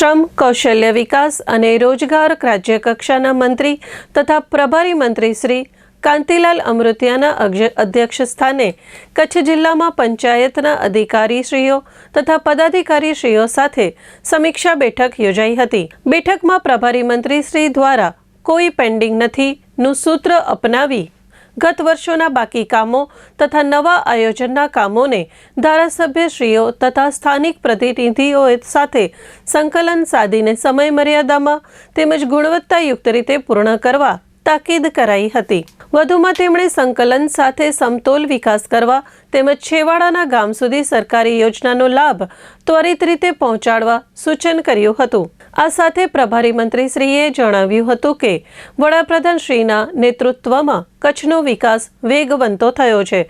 શ્રમ, કૌશલ્ય વિકાસ અને રોજગાર રાજ્ય કક્ષાના મંત્રી તથા પ્રભારી મંત્રી શ્રી કાંતિલાલ અમૃતિયાના અધ્યક્ષ સ્થાને કચ્છ જિલ્લામાં પંચાયતના અધિકારીશ્રીઓ તથા પદાધિકારીશ્રીઓ સાથે સમીક્ષા બેઠક યોજાઈ હતી. બેઠકમાં પ્રભારી મંત્રી શ્રી દ્વારા કોઈ પેન્ડિંગ નથી નું સૂત્ર અપનાવી ગત વર્ષોના બાકી કામો તથા નવા આયોજનના કામોને ધારાસભ્યશ્રીઓ તથા સ્થાનિક પ્રતિનિધિઓ સાથે સંકલન સાધીને સમયમર્યાદામાં તેમજ ગુણવત્તાયુક્ત રીતે પૂર્ણ કરવા તાકીદ કરાઈ હતી. વધુમાં તેમણે સંકલન સાથે સમતોલ વિકાસ કરવા તેમજ છેવાડાના ગામ સુધી સરકારી યોજનાનો લાભ ત્વરિત રીતે પહોંચાડવા સૂચન કર્યું હતું. આ સાથે પ્રભારી મંત્રીશ્રીએ જણાવ્યું હતું કે વડાપ્રધાન શ્રીના નેતૃત્વમાં કચ્છનો વિકાસ વેગવંતો થયો છે.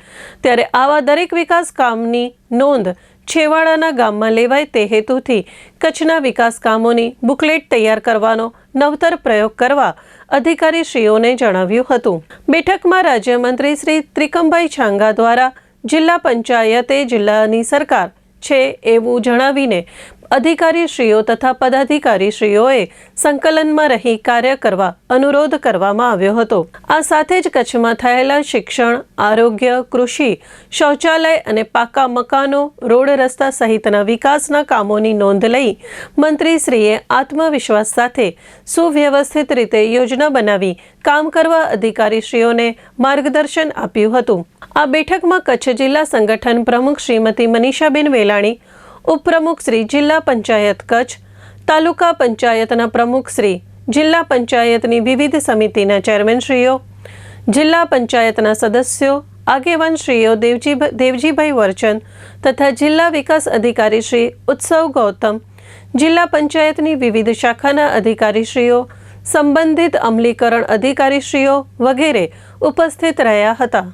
ત્યારે આવા દરેક વિકાસ કામની નોંધ છેવાડાના ગામમાં લેવાય તે હેતુથી કચ્છના વિકાસ કામોની બુકલેટ તૈયાર કરવાનો નવતર પ્રયોગ કરવા અધિકારીશ્રીઓને જણાવ્યું હતું. બેઠકમાં રાજ્યમંત્રી શ્રી ત્રિકમભાઈ છાંગા દ્વારા જિલ્લા પંચાયતે જિલ્લાની સરકાર છે એવું જણાવીને અધિકારીશ્રીઓ તથા પદાધિકારીશ્રીઓએ સંકલનમાં રહી કાર્ય કરવા અનુરોધ કરવામાં આવ્યો હતો. આ સાથે જ કચ્છમાં થયેલા શિક્ષણ, આરોગ્ય, કૃષિ, શૌચાલય અને પાકા મકાનો, રોડ રસ્તા સહિતના વિકાસના કામોની નોંધ લઈ મંત્રીશ્રીએ આત્મવિશ્વાસ સાથે સુવ્યવસ્થિત રીતે યોજના બનાવી કામ કરવા અધિકારીશ્રીઓને માર્ગદર્શન આપ્યું હતું. આ બેઠકમાં કચ્છ જિલ્લા સંગઠન પ્રમુખ શ્રીમતી મનીષાબેન વેલાણી ઉપપ્રમુખ શ્રી જિલ્લા પંચાયત કચ્છ, તાલુકા પંચાયતના પ્રમુખ શ્રી જિલ્લા પંચાયતની વિવિધ સમિતિના ચેરમેનશ્રીઓ, જિલ્લા પંચાયતના સદસ્યો આગેવાન શ્રીઓ દેવજી દેવજીભાઈ વર્ચન તથા જિલ્લા વિકાસ અધિકારી શ્રી ઉત્સવ ગૌતમ, જિલ્લા પંચાયતની વિવિધ શાખાના અધિકારીશ્રીઓ, સંબંધિત અમલીકરણ અધિકારીશ્રીઓ વગેરે ઉપસ્થિત રહ્યા હતા.